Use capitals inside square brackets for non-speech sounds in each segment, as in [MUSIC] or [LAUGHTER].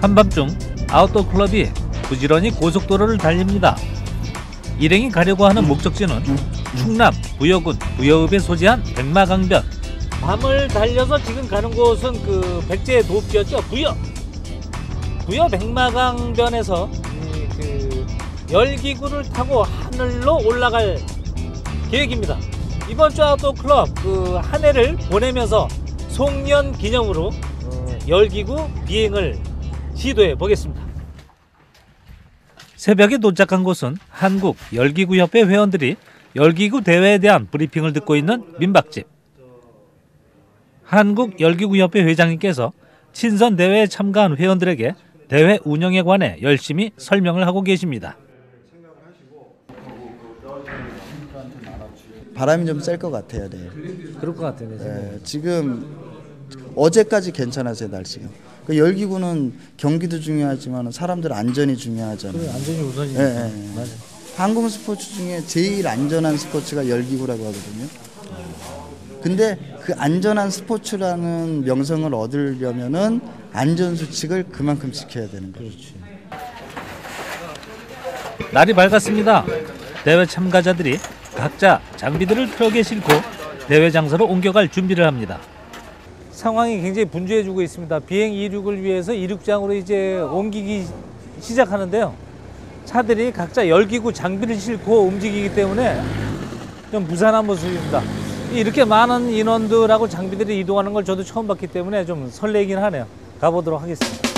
한밤중 아웃도어 클럽이 부지런히 고속도로를 달립니다. 일행이 가려고 하는 목적지는 충남 부여군 부여읍에 소재한 백마강변. 밤을 달려서 지금 가는 곳은 그 백제 도읍지였죠 부여. 부여 백마강변에서 이그 열기구를 타고 하늘로 올라갈 계획입니다. 이번 주 아웃도어 클럽 그 한 해를 보내면서 송년 기념으로 어, 열기구 비행을 시도해 보겠습니다. 새벽에 도착한 곳은 한국 열기구 협회 회원들이 열기구 대회에 대한 브리핑을 듣고 있는 민박집. 한국 열기구 협회 회장님께서 친선 대회에 참가한 회원들에게 대회 운영에 관해 열심히 설명을 하고 계십니다. 바람이 좀 셀 것 같아요. 내일. 그럴 것 같아요. 예, 지금 어제까지 괜찮았어요 날씨가. 그 열기구는 경기도 중요하지만 사람들 안전이 중요하잖아요. 안전이 우선이니까. 예, 예, 예. 항공 스포츠 중에 제일 안전한 스포츠가 열기구라고 하거든요. 근데 그 안전한 스포츠라는 명성을 얻으려면은 안전 수칙을 그만큼 지켜야 되는 거죠. 날이 밝았습니다. 대회 참가자들이 각자 장비들을 트럭에 싣고 대회 장소로 옮겨갈 준비를 합니다. 상황이 굉장히 분주해지고 있습니다. 비행 이륙을 위해서 이륙장으로 이제 옮기기 시작하는데요. 차들이 각자 열기구 장비를 싣고 움직이기 때문에 좀 무산한 모습입니다. 이렇게 많은 인원들하고 장비들이 이동하는 걸 저도 처음 봤기 때문에 좀 설레긴 하네요. 가보도록 하겠습니다.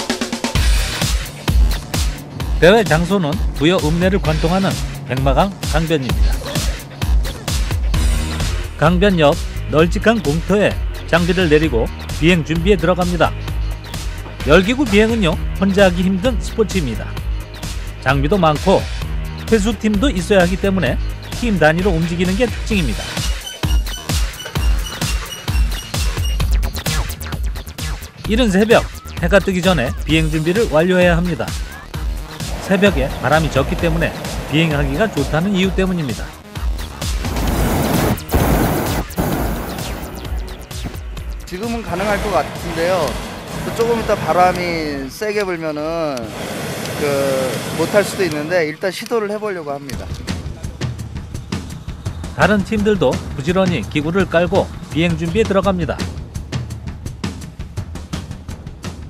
대회 장소는 부여 읍내를 관통하는 백마강 강변입니다. 강변 옆 널찍한 공터에 장비를 내리고 비행 준비에 들어갑니다. 열기구 비행은요 혼자 하기 힘든 스포츠입니다. 장비도 많고 회수팀도 있어야 하기 때문에 팀 단위로 움직이는 게 특징입니다. 이른 새벽 해가 뜨기 전에 비행 준비를 완료해야 합니다. 새벽에 바람이 적기 때문에 비행하기가 좋다는 이유 때문입니다. 가능할 것 같은데요. 또 조금 이따 바람이 세게 불면은 그 못할 수도 있는데 일단 시도를 해보려고 합니다. 다른 팀들도 부지런히 기구를 깔고 비행 준비에 들어갑니다.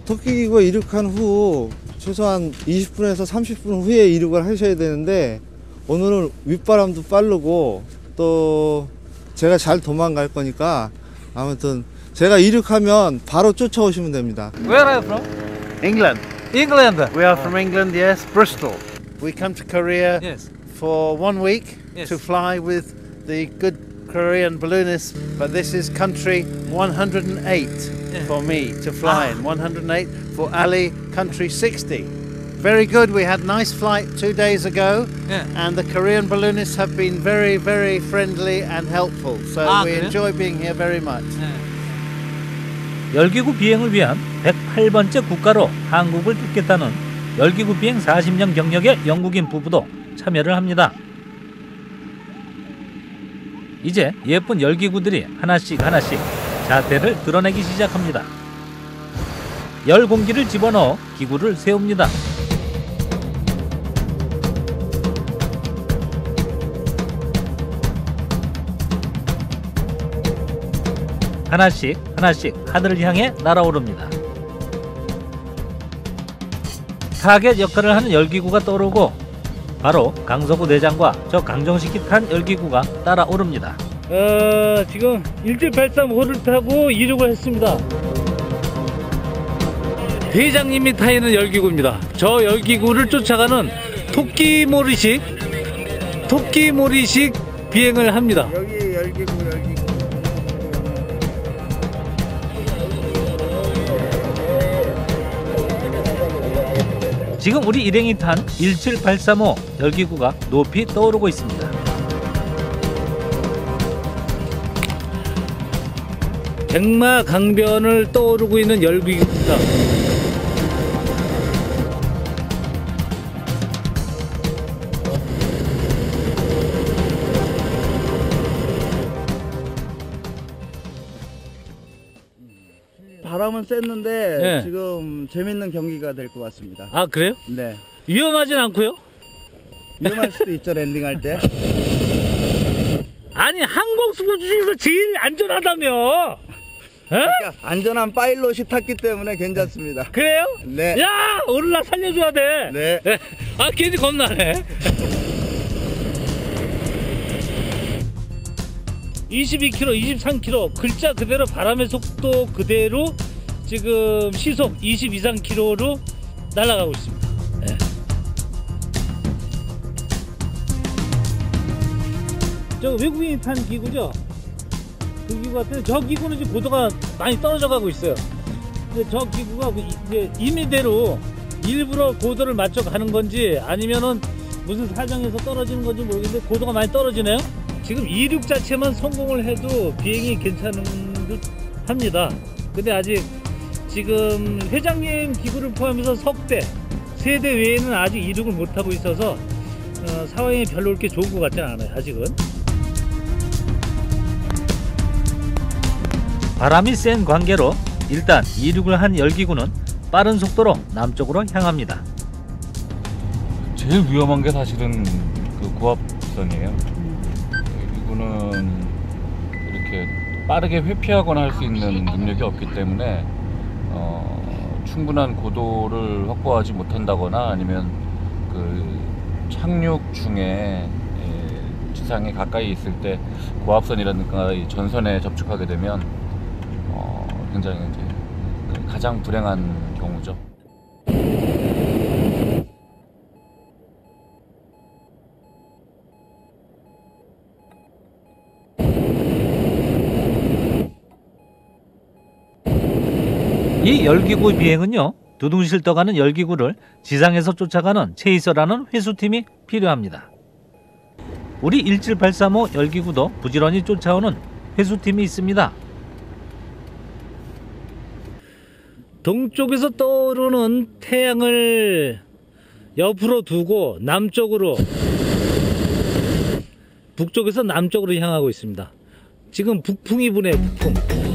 토끼기구가 이륙한 후 최소한 20분에서 30분 후에 이륙을 하셔야 되는데 오늘은 윗바람도 빠르고 또 제가 잘 도망갈 거니까 아무튼 제가 이륙하면 바로 쫓아오시면 됩니다. Where are you from? England. England. We are from England, yes, Bristol. We come to Korea Yes. for one week Yes. to fly with the good Korean balloonists, but this is country 108 for me to fly in. 108 for Ali, country 60. Very good. We had nice flight two days ago, Yeah. and the Korean balloonists have been very, very friendly and helpful. So Ah, we 그래요? enjoy being here very much. 열기구 비행을 위한 108번째 국가로 한국을 뚫겠다는 열기구 비행 40년 경력의 영국인 부부도 참여를 합니다. 이제 예쁜 열기구들이 하나씩 하나씩 자태를 드러내기 시작합니다. 열 공기를 집어넣어 기구를 세웁니다. 하나씩 하나씩 하늘을 향해 날아오릅니다. 타겟 역할을 하는 열기구가 떠오르고 바로 강서구 내장과 저 강정식이 탄 열기구가 따라오릅니다. 어, 지금 1783호를 타고 이륙을 했습니다. 대장님이 타 있는 열기구입니다. 저 열기구를 쫓아가는 토끼몰이식 토끼몰이식 비행을 합니다. 여기 열기구 열기 지금 우리 일행이 탄 17835 열기구가 높이 떠오르고 있습니다. 백마 강변을 떠오르고 있는 열기구입니다. 바람은 쐈는데 네. 지금 재밌는 경기가 될 것 같습니다. 아 그래요? 네. 위험하진 않고요? 위험할 수도 있죠 랜딩할 때. 아니 항공 스포츠 중에서 제일 안전하다며 어? 그러니까 안전한 파일럿이 탔기 때문에 괜찮습니다. 그래요? 네. 야 오늘 나 살려줘야 돼 네. 아 괜히 겁나네 22km 23km 글자 그대로 바람의 속도 그대로 지금 시속 20 이상 km로 날아가고 있습니다 네. 저 외국인이 탄 기구죠 그 기구 같은데 저 기구는 지금 고도가 많이 떨어져 가고 있어요 근데 저 기구가 그 이제 임의대로 일부러 고도를 맞춰 가는 건지 아니면은 무슨 사정에서 떨어지는 건지 모르겠는데 고도가 많이 떨어지네요. 지금 이륙 자체만 성공을 해도 비행이 괜찮은 듯 합니다. 근데 아직 지금 회장님 기구를 포함해서 석대, 세대 외에는 아직 이륙을 못하고 있어서 어, 상황이 별로 그렇게 좋은 것 같지는 않아요. 아직은. 바람이 센 관계로 일단 이륙을 한 열기구는 빠른 속도로 남쪽으로 향합니다. 제일 위험한 게 사실은 그 고압선이에요. 이거는 이렇게 빠르게 회피하거나 할 수 있는 능력이 없기 때문에 어, 충분한 고도를 확보하지 못한다거나 아니면 그 착륙 중에 예, 지상에 가까이 있을 때 고압선이라든가 이 전선에 접촉하게 되면 어, 굉장히 이제 가장 불행한 경우죠. 이 열기구 비행은요 두둥실 떠가는 열기구를 지상에서 쫓아가는 체이서라는 회수팀이 필요합니다. 우리 17835 열기구도 부지런히 쫓아오는 회수팀이 있습니다. 동쪽에서 떠오르는 태양을 옆으로 두고 남쪽으로 북쪽에서 남쪽으로 향하고 있습니다. 지금 북풍이 부네요, 북풍.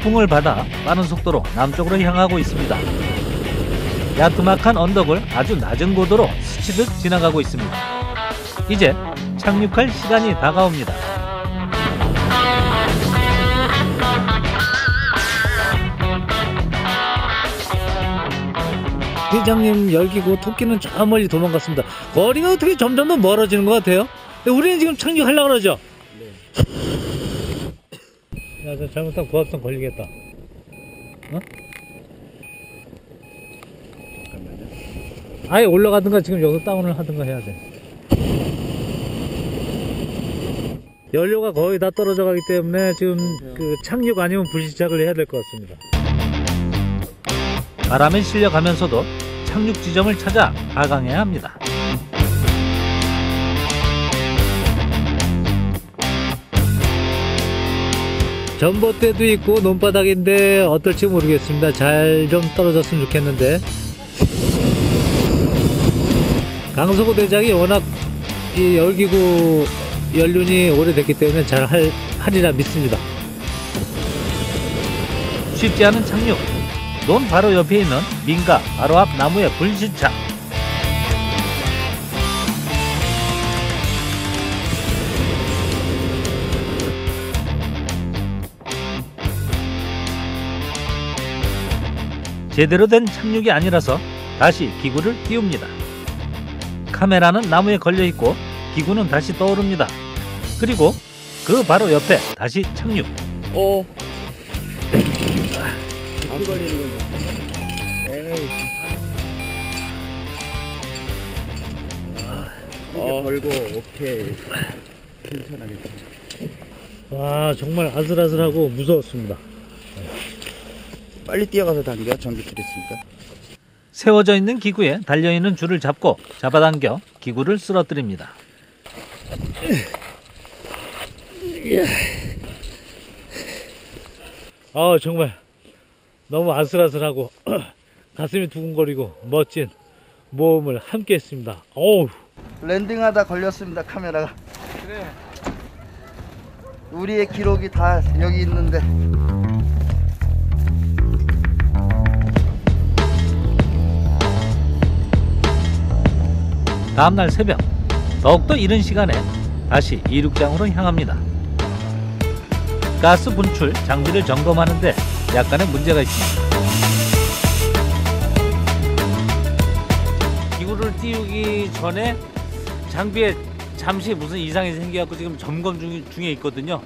북풍을 받아 빠른 속도로 남쪽으로 향하고 있습니다. 야트막한 언덕을 아주 낮은 고도로 스치듯 지나가고 있습니다. 이제 착륙할 시간이 다가옵니다. 회장님 열기고 토끼는 저 멀리 도망갔습니다. 거리가 어떻게 점점 더 멀어지는 것 같아요? 근데 우리는 지금 착륙하려고 그러죠? 야, 저 잘못하면 고압선 걸리겠다. 어? 아예 올라가든가 지금 여기서 다운을 하든가 해야 돼. 연료가 거의 다 떨어져 가기 때문에 지금 그 착륙 아니면 불시착을 해야 될 것 같습니다. 바람에 실려가면서도 착륙 지점을 찾아 하강해야 합니다. 전봇대도 있고 논바닥인데 어떨지 모르겠습니다. 잘 좀 떨어졌으면 좋겠는데. 강서구 대장이 워낙 이 열기구 연륜이 오래됐기 때문에 잘 할, 하리라 믿습니다. 쉽지 않은 착륙. 논 바로 옆에 있는 민가 바로 앞 나무에 불시착. 제대로 된 착륙이 아니라서 다시 기구를 띄웁니다. 카메라는 나무에 걸려 있고 기구는 다시 떠오릅니다. 그리고 그 바로 옆에 다시 착륙. 오. 안 걸리는 거죠. 에이. 어, 걸고 오케이. 괜찮아, 괜찮아. 와 정말 아슬아슬하고 무서웠습니다. 빨리 뛰어가서 당겨 전기 틀었으니까. 세워져 있는 기구에 달려 있는 줄을 잡고 잡아당겨 기구를 쓰러뜨립니다. 아 정말 너무 아슬아슬하고 [CLEARS THROAT] 가슴이 두근거리고 멋진 모험을 함께 했습니다. 어우, 랜딩하다 걸렸습니다 카메라가. 그래. 우리의 기록이 다 여기 있는데. 다음날 새벽 더욱더 이른 시간에 다시 이륙장으로 향합니다. 가스 분출 장비를 점검하는데 약간의 문제가 있습니다. 기구를 띄우기 전에 장비에 잠시 무슨 이상이 생겨갖고 지금 점검 중, 중에 있거든요.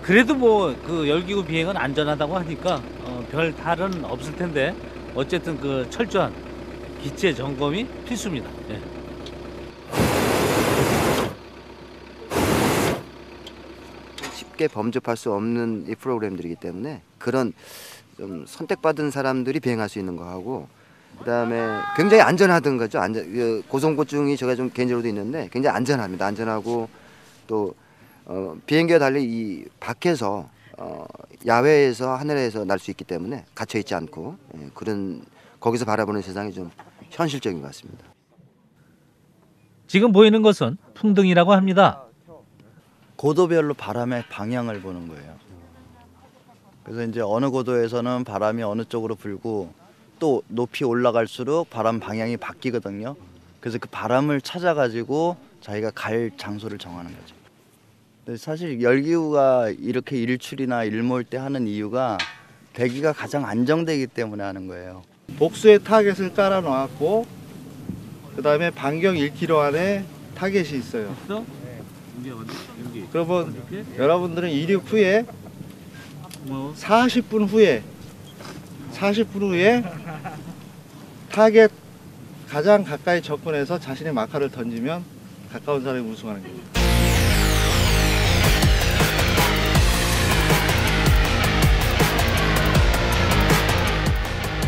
그래도 뭐 그 열기구 비행은 안전하다고 하니까 어, 별 탈은 없을 텐데 어쨌든 그 철저한 기체 점검이 필수입니다. 예. 쉽게 범접할 수 없는 이 프로그램들이기 때문에 그런 좀 선택받은 사람들이 비행할 수 있는 거하고 그다음에 굉장히 안전하던 거죠. 안전 그 고소공포증이 제가 좀 개인적으로도 있는데 굉장히 안전합니다. 안전하고 또 어, 비행기와 달리 이 밖에서 어, 야외에서 하늘에서 날 수 있기 때문에 갇혀 있지 않고 예, 그런 거기서 바라보는 세상이 좀 현실적인 것 같습니다. 지금 보이는 것은 풍등이라고 합니다. 고도별로 바람의 방향을 보는 거예요. 그래서 이제 어느 고도에서는 바람이 어느 쪽으로 불고 또 높이 올라갈수록 바람 방향이 바뀌거든요. 그래서 그 바람을 찾아가지고 자기가 갈 장소를 정하는 거죠. 사실 열기구가 이렇게 일출이나 일몰 때 하는 이유가 대기가 가장 안정되기 때문에 하는 거예요. 복수의 타겟을 깔아 놓았고 그 다음에 반경 1km 안에 타겟이 있어요. 그러면 여러분들은 이륙 후에 40분 후에 40분 후에 타겟 가장 가까이 접근해서 자신의 마카를 던지면 가까운 사람이 우승하는 거예요.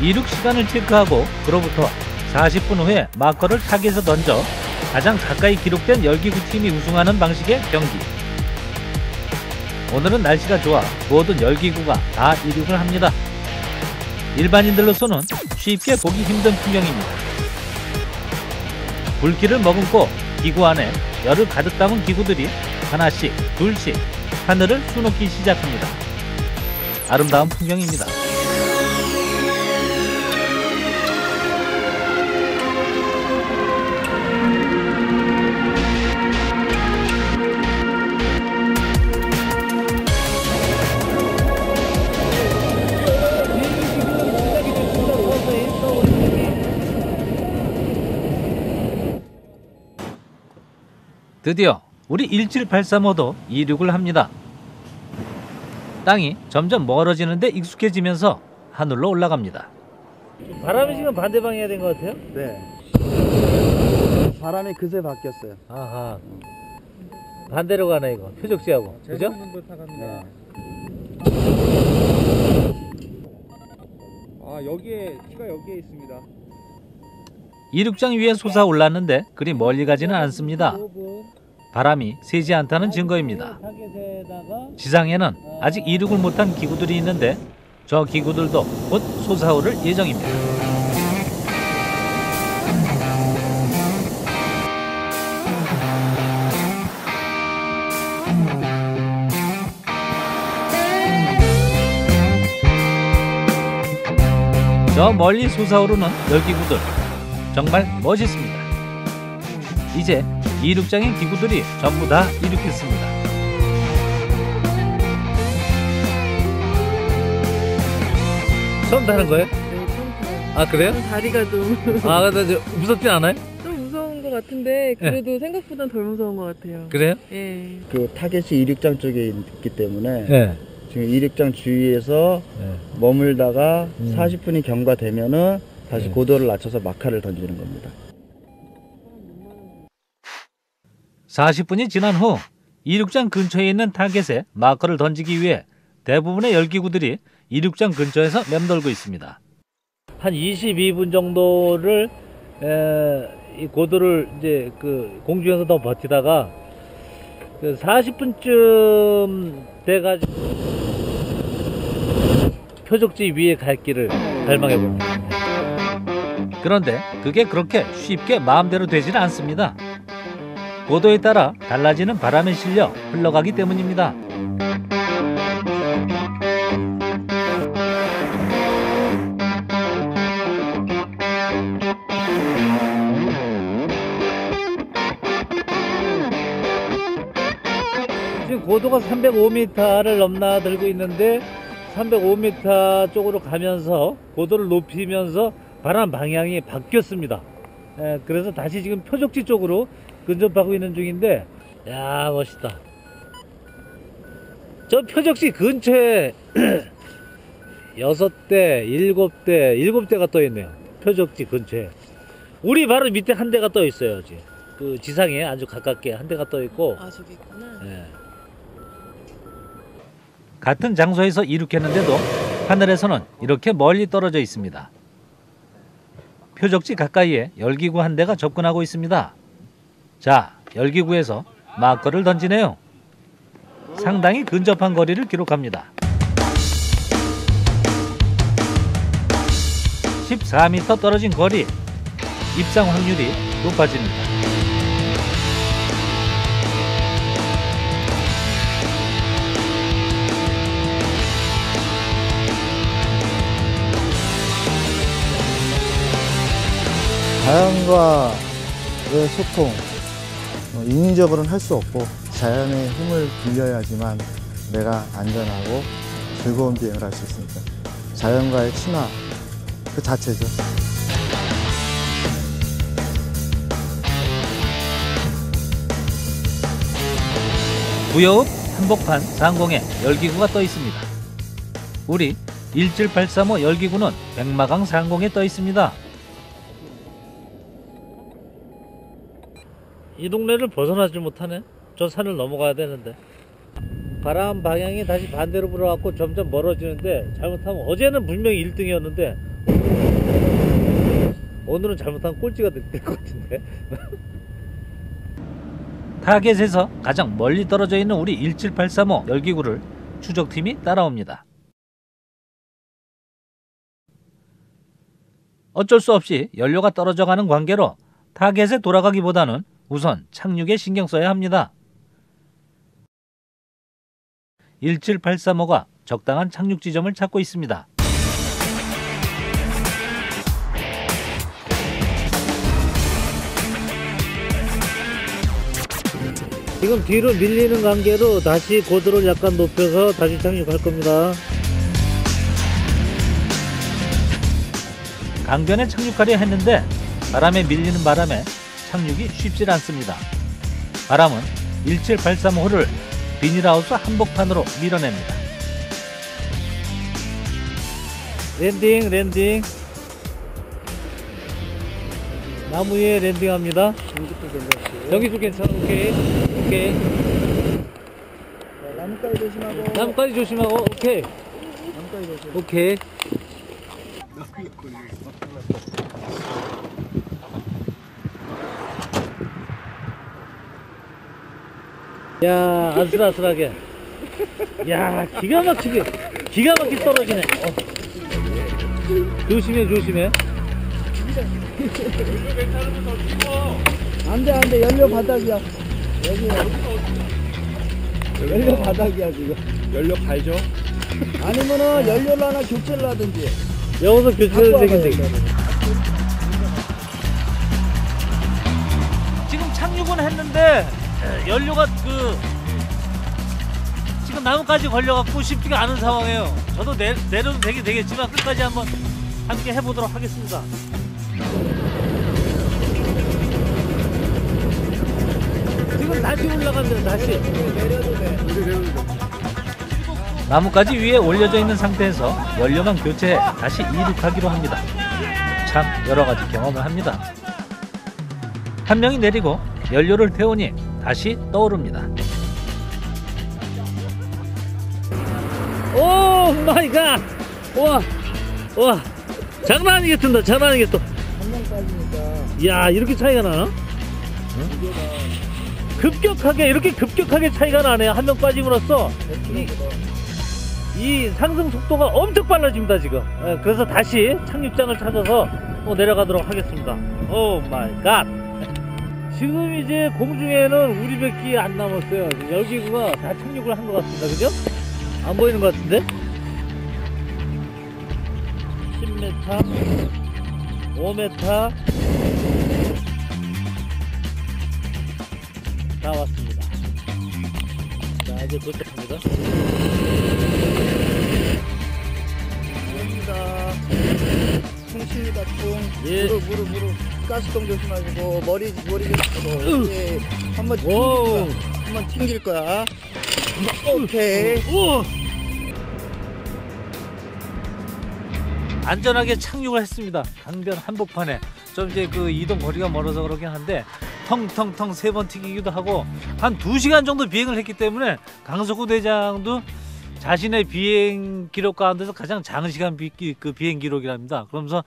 이륙 시간을 체크하고 그로부터 40분 후에 마커를 타겟에 던져 가장 가까이 기록된 열기구 팀이 우승하는 방식의 경기. 오늘은 날씨가 좋아 모든 열기구가 다 이륙을 합니다. 일반인들로서는 쉽게 보기 힘든 풍경입니다. 불길을 머금고 기구 안에 열을 가득 담은 기구들이 하나씩 둘씩 하늘을 수놓기 시작합니다. 아름다운 풍경입니다. 드디어 우리 1783호도 이륙을 합니다. 땅이 점점 멀어지는데 익숙해지면서 하늘로 올라갑니다. 바람이 지금 반대 방향이 된것 같아요? 네. 바람이 그새 바뀌었어요. 아하. 반대로 가네 이거 표적지하고 그죠? 네. 아 여기에 키가 여기에 있습니다. 이륙장 위에 솟아 올랐는데 그리 멀리 가지는 않습니다. 바람이 세지 않다는 증거입니다. 지상에는 아직 이륙을 못한 기구들이 있는데 저 기구들도 곧 솟아오를 예정입니다. 저 멀리 솟아오르는 열기구들 정말 멋있습니다. 이제 이륙장의 기구들이 전부 다 이륙했습니다. 처음 타는 거예요? 네, 처음 타요. 아 그래요? 다리가 좀, [LAUGHS] 아 근데 저 무섭진 않아요? 좀 무서운 것 같은데 그래도 생각보단 덜 무서운 것 같아요. 그래요? 예. 그 타겟이 이륙장 쪽에 있기 때문에 네. 지금 이륙장 주위에서 네. 머물다가 음. 40분이 경과되면은 다시 네. 고도를 낮춰서 마카를 던지는 겁니다. 40분이 지난 후 이륙장 근처에 있는 타겟에 마커를 던지기 위해 대부분의 열기구들이 이륙장 근처에서 맴돌고 있습니다. 한 22분 정도를 에, 이 고도를 이제 그 공중에서 더 버티다가 그 40분쯤 돼가지고 표적지 위에 갈 길을 갈망해 봅니다. 그런데 그게 그렇게 쉽게 마음대로 되지는 않습니다. 고도에 따라 달라지는 바람에 실려 흘러가기 때문입니다. 지금 고도가 305m를 넘나들고 있는데 305m 쪽으로 가면서 고도를 높이면서 바람 방향이 바뀌었습니다. 예, 그래서 다시 지금 표적지 쪽으로 근접하고 있는 중인데 야 멋있다. 저 표적지 근처에 [CLEARS THROAT] 여섯 대, 일곱 대, 일곱 대가 떠 있네요. 표적지 근처에. 우리 바로 밑에 한 대가 떠 있어요. 지금 그 지상에 아주 가깝게 한 대가 떠 있고. 아 저기 있구나. 예. 같은 장소에서 이륙했는데도 하늘에서는 이렇게 멀리 떨어져 있습니다. 표적지 가까이에 열기구 한 대가 접근하고 있습니다. 자, 열기구에서 마커를 던지네요. 상당히 근접한 거리를 기록합니다. 14m 떨어진 거리, 입상 확률이 높아집니다. 자연과의 소통, 어, 인위적으로는 할 수 없고 자연의 힘을 빌려야지만 내가 안전하고 즐거운 비행을 할 수 있습니다. 자연과의 친화 그 자체죠. 구여읍 한복판 상공에 열기구가 떠 있습니다. 우리 17835 열기구는 백마강 상공에 떠 있습니다. 이 동네를 벗어나지 못하네. 저 산을 넘어가야 되는데. 바람 방향이 다시 반대로 불어갖고 점점 멀어지는데 잘못하면 어제는 분명히 1등이었는데 오늘은 잘못하면 꼴찌가 될 것 같은데. [LAUGHS] 타겟에서 가장 멀리 떨어져 있는 우리 17835 열기구를 추적팀이 따라옵니다. 어쩔 수 없이 연료가 떨어져 가는 관계로 타겟에 돌아가기보다는 우선 착륙에 신경 써야 합니다. 17835가 적당한 착륙 지점을 찾고 있습니다. 지금 뒤로 밀리는 관계로 다시 고도를 약간 높여서 다시 착륙할 겁니다. 강변에 착륙하려 했는데 바람에 밀리는 바람에 착륙이 쉽질 않습니다. 바람은 17835호를 비닐하우스 한복판으로 밀어냅니다. 랜딩, 랜딩. 나무 위에 랜딩합니다. 여기도 괜찮아. 오케이. 오케이. 나뭇가지 조심하고. 나뭇가지 조심하고. 오케이. 오케이. 야, 아슬아슬하게. 야, 기가 막히게. 기가 막히게 떨어지네. 어. 조심해, 조심해. 안돼 안돼 연료 바닥이야. 여기 연료 바닥이야 지금. 연료 갈죠? 아니면은 연료를 하나 교체를 하든지. 여기서 교체를 되겠네. 지금 착륙은 했는데 연료가 그 지금 나뭇가지 걸려갖고 쉽지가 않은 상황이에요. 저도 내, 내려도 되긴 되겠지만 끝까지 한번 함께 해보도록 하겠습니다. 지금 다시 올라가면 다시. 나뭇가지 위에 올려져 있는 상태에서 연료만 교체해 다시 이륙하기로 합니다. 참 여러 가지 경험을 합니다. 한 명이 내리고 연료를 태우니 다시 떠오릅니다. 오 마이 갓! 와, 와, 장난 아니겠습니다. 장난 아니겠어. 야 이렇게 차이가 나나? 급격하게 이렇게 급격하게 차이가 나네요. 한 명 빠짐으로써 이, 이 상승 속도가 엄청 빨라집니다 지금. 예, 그래서 다시 착륙장을 찾아서 또 내려가도록 하겠습니다. 오 마이 갓. 지금 이제 공중에는 우리밖에 안 남았어요. 열기구가 다 착륙을 한 것 같습니다. 그죠? 안 보이는 것 같은데? 10m, 5m 다 왔습니다. 자, 이제 도착합니다. 여기다 풍십니다 풍 예. 무릎 무릎 무릎 가스통 조심하시고 머리 머리 조심하고 이렇게 한번 오. 튕길 거야 한번 튕길 거야 오케이 오! 안전하게 착륙을 했습니다. 강변 한복판에 좀 이제 그 이동 거리가 멀어서 그러긴 한데 텅텅텅 세 번 튀기기도 하고 한 두 시간 정도 비행을 했기 때문에 강석호 대장도 자신의 비행 기록 가운데서 가장 장은 시간 비, 그 비행 기록이랍니다. 그러면서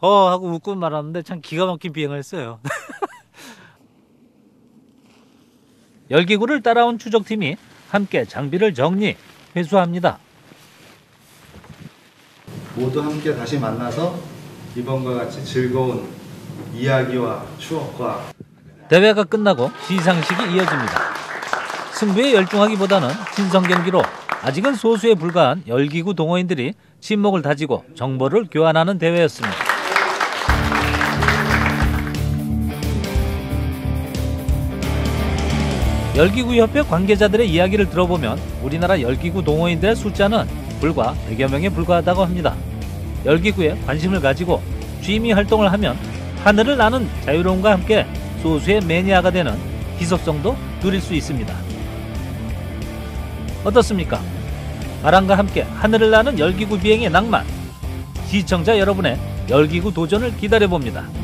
어 하고 웃고 말았는데 참 기가 막힌 비행을 했어요. [LAUGHS] 열기구를 따라온 추적팀이 함께 장비를 정리, 회수합니다. 모두 함께 다시 만나서 이번과 같이 즐거운 이야기와 추억과 대회가 끝나고 시상식이 이어집니다. 승부에 열중하기보다는 친선 경기로 아직은 소수에 불과한 열기구 동호인들이 친목을 다지고 정보를 교환하는 대회였습니다. 열기구협회 관계자들의 이야기를 들어보면 우리나라 열기구 동호인들의 숫자는 불과 100여 명에 불과하다고 합니다. 열기구에 관심을 가지고 취미 활동을 하면 하늘을 나는 자유로움과 함께 소수의 매니아가 되는 희소성도 누릴 수 있습니다. 어떻습니까? 바람과 함께 하늘을 나는 열기구 비행의 낭만. 시청자 여러분의 열기구 도전을 기다려봅니다.